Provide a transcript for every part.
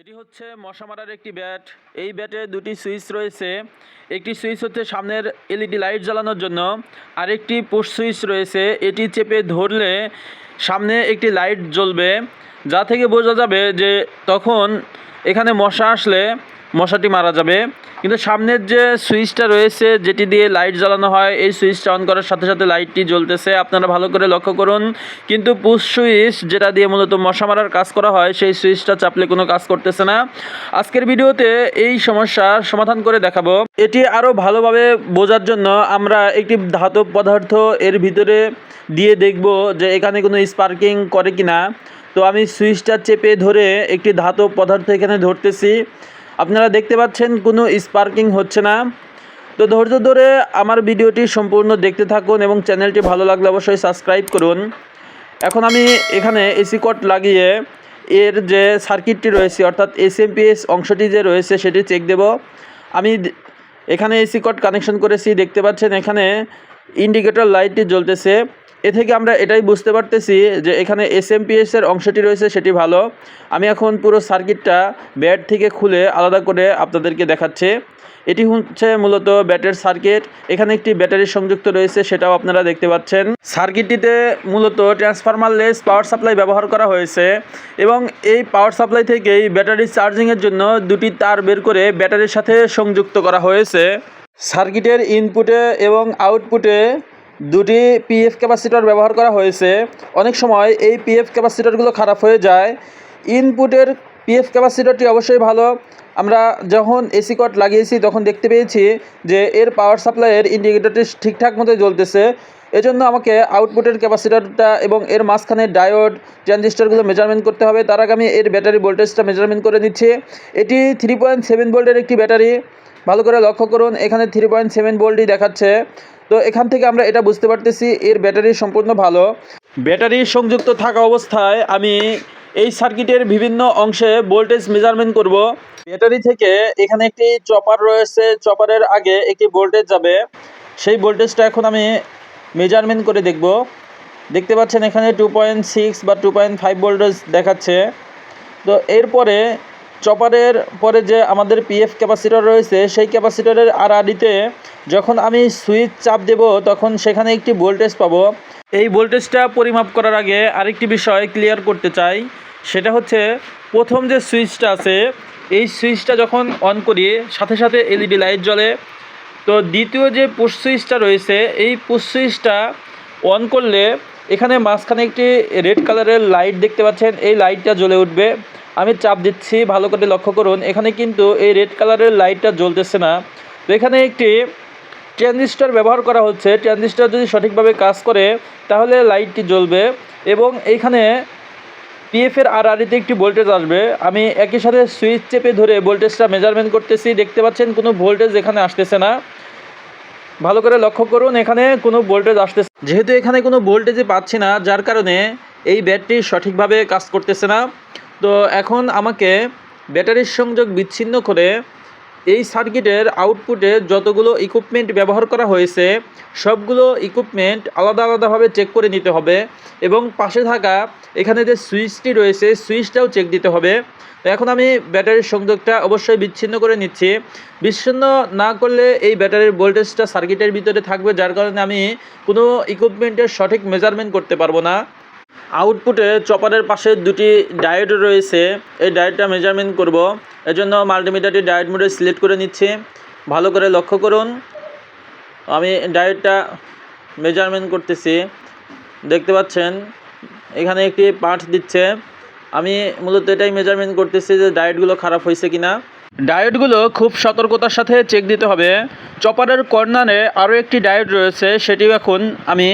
এটি হচ্ছে মশা মারার একটি ব্যাট। এই ব্যাটে দুটি সুইচ রয়েছে। একটি সুইচ হচ্ছে সামনের এলইডি লাইট জ্বালানোর জন্য। আরেকটি পোস্ট সুইচ রয়েছে। এটি চেপে ধরলে সামনে একটি লাইট জ্বলবে। যা থেকে বোঝা যাবে যে তখন এখানে মশা আসলে মশাটি মারা যাবে। কিন্তু সামনের যে সুইচটা রয়েছে, যেটি দিয়ে লাইট জ্বালানো হয়, এই সুইচটা অন করার সাথে সাথে লাইটটি জ্বলতেছে। আপনারা ভালো করে লক্ষ্য করুন। কিন্তু পুশ সুইচ যেটা দিয়ে মূলত মশা মারার কাজ করা হয়, সেই সুইচটা চাপলে কোনো কাজ করতেছে না। আজকের ভিডিওতে এই সমস্যার সমাধান করে দেখাবো। এটি আরও ভালোভাবে বোঝার জন্য আমরা একটি ধাতব পদার্থ এর ভিতরে দিয়ে দেখব যে এখানে কোনো স্পার্কিং করে কিনা। তো আমি সুইচটা চেপে ধরে একটি ধাতব পদার্থ এখানে ধরতেছি। আপনারা দেখতে পাচ্ছেন কোনো স্পার্কিং হচ্ছে না। তো ধৈর্য ধরে আমার ভিডিওটি সম্পূর্ণ দেখতে থাকুন এবং চ্যানেলটি ভালো লাগলে অবশ্যই সাবস্ক্রাইব করুন। এখন আমি এখানে এসি কট লাগিয়ে এর যে সার্কিটটি রয়েছে, অর্থাৎ এসএমপিএস অংশটি যে রয়েছে সেটি চেক দেব। আমি এখানে এসি কট কানেকশন করেছি, দেখতে পাচ্ছেন এখানে ইন্ডিকেটর লাইটটি জ্বলতেছে। এ থেকে আমরা এটাই বুঝতে পারতেছি যে এখানে এসএমপিএস এর অংশটি রয়েছে, সেটি ভালো। আমি এখন পুরো সার্কিটটা ব্যাট থেকে খুলে আলাদা করে আপনাদেরকে দেখাচ্ছে। এটি হচ্ছে মূলত ব্যাটের সার্কিট। এখানে একটি ব্যাটারি সংযুক্ত রয়েছে, সেটাও আপনারা দেখতে পাচ্ছেন। সার্কিটটিতে মূলত ট্রান্সফরমার লেস পাওয়ার সাপ্লাই ব্যবহার করা হয়েছে এবং এই পাওয়ার সাপ্লাই থেকেই ব্যাটারি চার্জিংয়ের জন্য দুটি তার বের করে ব্যাটারির সাথে সংযুক্ত করা হয়েছে। সার্কিটের ইনপুটে এবং আউটপুটে দুটি পিএফ ক্যাপাসিটর ব্যবহার করা হয়েছে। অনেক সময় এই পিএফ ক্যাপাসিটরগুলো খারাপ হয়ে যায়। ইনপুটের পিএফ ক্যাপাসিটরটি অবশ্যই ভালো। আমরা যখন এসি কট লাগিয়েছি, তখন দেখতে পেয়েছি যে এর পাওয়ার সাপ্লাইয়ের ইন্ডিকেটরটি ঠিকঠাক মতো জ্বলতেছে। এজন্য আমাকে আউটপুটের ক্যাপাসিটরটা এবং এর মাঝখানে ডায়োড ট্রানজিস্টরগুলো মেজারমেন্ট করতে হবে। তার আগে আমি এর ব্যাটারি ভোল্টেজটা মেজারমেন্ট করে নিচ্ছি। এটি থ্রি পয়েন্ট সেভেন ভোল্টের একটি ব্যাটারি ভালো করে লক্ষ্য করুন, এখানে থ্রি পয়েন্ট সেভেন ভোল্টই দেখাচ্ছে। তো এখান থেকে আমরা এটা বুঝতে পারতেছি, এর ব্যাটারি সম্পূর্ণ ভালো। ব্যাটারি সংযুক্ত থাকা অবস্থায় আমি এই সার্কিটের বিভিন্ন অংশে ভোল্টেজ মেজারমেন্ট করব। ব্যাটারি থেকে এখানে একটি চপার রয়েছে, চপারের আগে একটি ভোল্টেজ যাবে। সেই ভোল্টেজটা এখন আমি মেজারমেন্ট করে দেখব। দেখতে পাচ্ছেন এখানে টু পয়েন্ট সিক্স বা টু পয়েন্ট ফাইভ ভোল্টেজ দেখাচ্ছে। তো এরপরে চপারের পরে যে আমাদের পিএফ ক্যাপাসিটর রয়েছে, সেই ক্যাপাসিটরের আর আডিতে যখন আমি সুইচ চাপ দেব, তখন সেখানে একটি ভোল্টেজ পাবো। এই ভোল্টেজটা পরিমাপ করার আগে আরেকটি বিষয় ক্লিয়ার করতে চাই। সেটা হচ্ছে, প্রথম যে সুইচটা আছে, এই সুইচটা যখন অন করি, সাথে সাথে এলইডি লাইট জ্বলে। তো দ্বিতীয় যে পুশ সুইচটা রয়েছে, এই পুশ সুইচটা অন করলে, এখানে মাঝখানে একটি রেড কালারের লাইট দেখতে পাচ্ছেন। এই লাইটটা জ্বলে উঠবে। আমি চাপ দিচ্ছি, ভালো করে লক্ষ্য করুন। এখানে কিন্তু এই রেড কালারের লাইটটা জ্বলতেছে না। তো এখানে একটি ট্রানজিস্টর ব্যবহার করা হচ্ছে। ট্রানজিস্টর যদি সঠিকভাবে কাজ করে, তাহলে লাইটটি জ্বলবে এবং এইখানে পিএফের আর আরিতে একটি ভোল্টেজ আসবে। আমি একই সাথে সুইচ চেপে ধরে ভোল্টেজটা মেজারমেন্ট করতেছি। দেখতে পাচ্ছেন কোনো ভোল্টেজ এখানে আসতেছে না। ভালো করে লক্ষ্য করুন, এখানে কোনো ভোল্টেজ আসতেছে যেহেতু এখানে কোনো ভোল্টেজই পাচ্ছি না, যার কারণে এই ব্যাটারি সঠিকভাবে কাজ করতেছে না। তো এখন আমাকে ব্যাটারির সংযোগ বিচ্ছিন্ন করে এই সার্কিটের আউটপুটে যতগুলো ইকুইপমেন্ট ব্যবহার করা হয়েছে, সবগুলো ইকুইপমেন্ট আলাদা আলাদাভাবে চেক করে নিতে হবে এবং পাশে থাকা এখানে যে সুইচটি রয়েছে সুইচটাও চেক দিতে হবে। তো এখন আমি ব্যাটারির সংযোগটা অবশ্যই বিচ্ছিন্ন করে নিচ্ছি। বিচ্ছিন্ন না করলে এই ব্যাটারির ভোল্টেজটা সার্কিটের ভিতরে থাকবে, যার কারণে আমি কোনো ইকুইপমেন্টের সঠিক মেজারমেন্ট করতে পারব না। আউটপুটে চপারের পাশে দুটি ডায়েট রয়েছে। এই ডায়েটটা মেজারমেন্ট করব। এজন্য মাল্টিমিটারটি ডায়েট মোডে সিলেক্ট করে নিচ্ছি। ভালো করে লক্ষ্য করুন। আমি ডায়েটটা মেজারমেন্ট করতেছি। দেখতে পাচ্ছেন, এখানে একটি পার্ট দিচ্ছে। আমি মূলত এটাই মেজারমেন্ট করতেছি যে ডায়েটগুলো খারাপ হয়েছে কিনা। ডায়েটগুলো খুব সতর্কতার সাথে চেক দিতে হবে। চপারের কর্নারে আরও একটি ডায়েট রয়েছে, সেটিও এখন আমি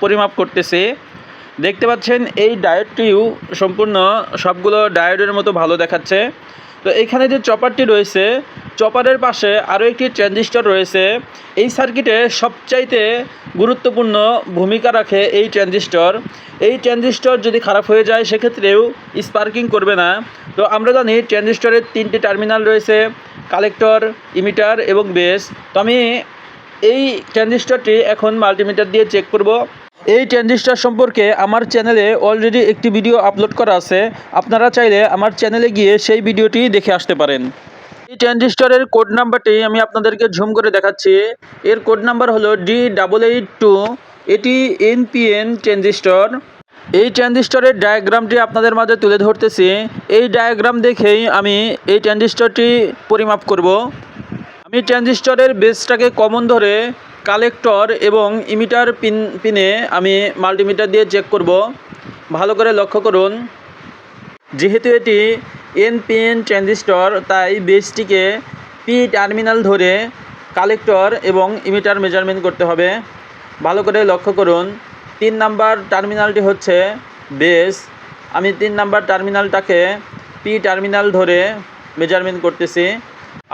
পরিমাপ করতেছি। দেখতে পাচ্ছেন এই ডায়োডটিও সম্পূর্ণ সবগুলো ডায়োডের মতো ভালো দেখাচ্ছে। তো এখানে যে চপারটি রয়েছে, চপারের পাশে আরও একটি ট্রানজিস্টর রয়েছে। এই সার্কিটে সবচাইতে গুরুত্বপূর্ণ ভূমিকা রাখে এই ট্রানজিস্টর এই ট্রানজিস্টর যদি খারাপ হয়ে যায়, সেক্ষেত্রেও স্পার্কিং করবে না। তো আমরা জানি ট্রানজিস্টরের তিনটি টার্মিনাল রয়েছে কালেক্টর ইমিটার এবং বেস তো আমি এই ট্রানজিস্টরটি এখন মাল্টিমিটার দিয়ে চেক করব। এই ট্রানজিস্টার সম্পর্কে আমার চ্যানেলে অলরেডি একটি ভিডিও আপলোড করা আছে। আপনারা চাইলে আমার চ্যানেলে গিয়ে সেই ভিডিওটি দেখে আসতে পারেন। এই ট্রানজিস্টরের কোড নাম্বারটি আমি আপনাদেরকে ঝুম করে দেখাচ্ছি। এর কোড নাম্বার হলো ডি ডাবল এইট টু এটি এনপিএন ট্রানজিস্টর এই ট্রানজিস্টরের ডায়াগ্রামটি আপনাদের মাঝে তুলে ধরতেছি। এই ডায়াগ্রাম দেখেই আমি এই ট্রানজিস্টরটি পরিমাপ করব। আমি ট্রানজিস্টরের বেসটাকে কমন ধরে কালেক্টর এবং ইমিটার পিন, পিনে আমি মাল্টিমিটার দিয়ে চেক করব। ভালো করে লক্ষ্য করুন। যেহেতু এটি এনপিএন ট্রানজিস্টর তাই বেসটিকে পি টার্মিনাল ধরে কালেক্টর এবং ইমিটার মেজারমেন্ট করতে হবে। ভালো করে লক্ষ্য করুন। তিন নাম্বার টার্মিনালটি হচ্ছে বেস। আমি তিন নাম্বার টার্মিনালটাকে পি টার্মিনাল ধরে মেজারমেন্ট করতেছি।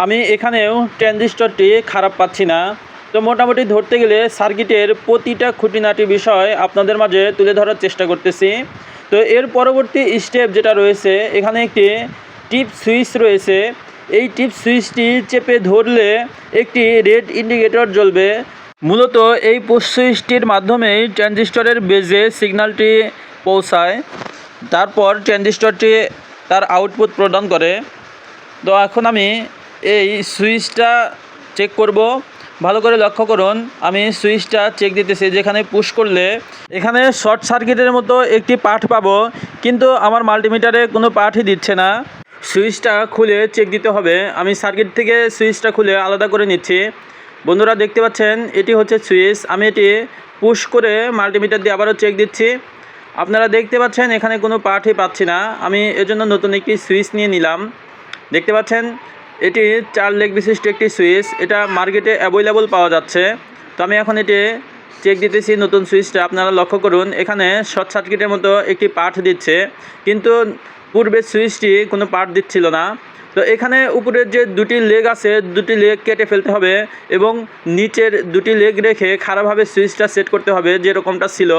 আমি এখানেও ট্রানজিস্টরটি খারাপ পাচ্ছি না। তো মোটামুটি ধরতে গেলে সার্কিটের প্রতিটা খুঁটিনাটি বিষয় আপনাদের মাঝে তুলে ধরার চেষ্টা করতেছি। তো এর পরবর্তী স্টেপ যেটা রয়েছে, এখানে একটি টিপ সুইচ রয়েছে। এই টিপ সুইচটি চেপে ধরলে একটি রেড ইন্ডিকেটর জ্বলবে। মূলত এই পুশ সুইচটির মাধ্যমেই ট্রানজিস্টরের বেজে সিগন্যালটি পৌঁছায়। তারপর ট্রানজিস্টরটি তার আউটপুট প্রদান করে। তো এখন আমি এই সুইচটা চেক করব। ভালো করে লক্ষ্য করুন, আমি সুইচটা চেক দিতেছি, যেখানে পুশ করলে এখানে শর্ট সার্কিটের মতো একটি পাঠ পাবো, কিন্তু আমার মাল্টিমিটারে কোনো পাঠই দিচ্ছে না। সুইচটা খুলে চেক দিতে হবে, আমি সার্কিট থেকে সুইচটা খুলে আলাদা করে নিচ্ছি। বন্ধুরা দেখতে পাচ্ছেন, এটি হচ্ছে সুইচ, আমি এটি পুশ করে মাল্টিমিটার দিয়ে আবারও চেক দিচ্ছি। আপনারা দেখতে পাচ্ছেন, এখানে কোনো পাঠই পাচ্ছি না, আমি এজন্য নতুন একটি সুইচ নিয়ে নিলাম। দেখতে পাচ্ছেন এটি চার লেগ বিশিষ্ট একটি সুইচ। এটা মার্কেটে অ্যাভেলেবল পাওয়া যাচ্ছে। তো আমি এখন এটি চেক দিতেছি নতুন সুইচটা। আপনারা লক্ষ্য করুন, এখানে শর্ট সার্কিটের মতো একটি পার্ট দিচ্ছে। কিন্তু পূর্বের সুইচটি কোনো পার্ট দিচ্ছিল না। তো এখানে উপরের যে দুটি লেগ আছে, দুটি লেগ কেটে ফেলতে হবে এবং নিচের দুটি লেগ রেখে খারাপভাবে সুইচটা সেট করতে হবে, যেরকমটা ছিল।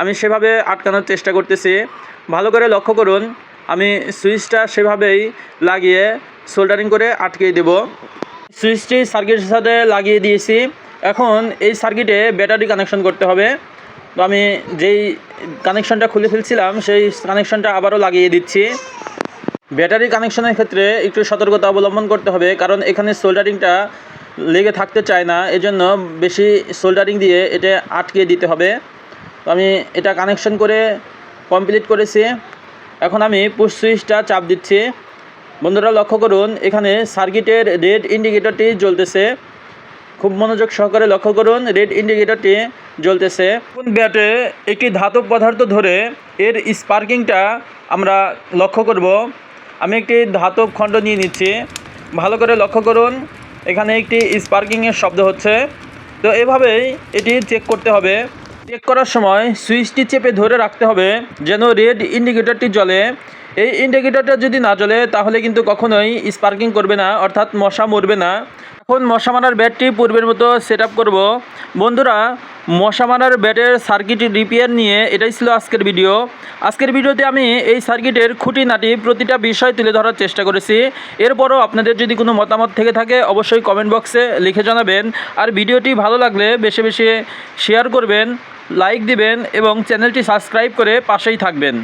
আমি সেভাবে আটকানোর চেষ্টা করতেছি। ভালো করে লক্ষ্য করুন আমি সুইচটা সেভাবেই লাগিয়ে সোল্ডারিং করে আটকে দেব। সুইচটি সার্কিটের সাথে লাগিয়ে দিয়েছি। এখন এই সার্কিটে ব্যাটারি কানেকশন করতে হবে। তো আমি যেই কানেকশনটা খুলে ফেলছিলাম, সেই কানেকশনটা আবারও লাগিয়ে দিচ্ছি। ব্যাটারি কানেকশনের ক্ষেত্রে একটু সতর্কতা অবলম্বন করতে হবে, কারণ এখানে সোল্ডারিংটা লেগে থাকতে চায় না। এজন্য বেশি সোল্ডারিং দিয়ে এটা আটকে দিতে হবে। তো আমি এটা কানেকশন করে কমপ্লিট করেছি। এখন আমি পুশ সুইচটা চাপ দিচ্ছি। বন্ধুরা লক্ষ্য করুন, এখানে সার্কিটের রেড ইন্ডিকেটরটি জ্বলতেছে। খুব মনোযোগ সহকারে লক্ষ্য করুন, রেড ইন্ডিকেটরটি জ্বলতেছে। কোন ব্যাটে একটি ধাতব পদার্থ ধরে এর স্পার্কিংটা আমরা লক্ষ্য করব। আমি একটি ধাতব খণ্ড নিয়ে নিচ্ছি। ভালো করে লক্ষ্য করুন, এখানে একটি স্পার্কিংয়ের শব্দ হচ্ছে। তো এভাবেই এটি চেক করতে হবে। চেক করার সময় সুইচটি চেপে ধরে রাখতে হবে, যেন রেড ইন্ডিকেটরটি জ্বলে। এই ইন্ডিকেটরটা যদি না জ্বলে, তাহলে কিন্তু কখনোই স্পার্কিং করবে না, অর্থাৎ মশা মরবে না। এখন মশা মারার ব্যাটটি পূর্বের মতো সেট আপ করব। বন্ধুরা, মশা মারার ব্যাটের সার্কিট রিপেয়ার নিয়ে এটাই ছিল আজকের ভিডিও। আজকের ভিডিওতে আমি এই সার্কিটের খুঁটিনাটি প্রতিটা বিষয় তুলে ধরার চেষ্টা করেছি। এরপরও আপনাদের যদি কোনো মতামত থেকে থাকে, অবশ্যই কমেন্ট বক্সে লিখে জানাবেন। আর ভিডিওটি ভালো লাগলে বেশি বেশি শেয়ার করবেন। লাইক দিবেন এবং চ্যানেলটি সাবস্ক্রাইব করে পাশেই থাকবেন।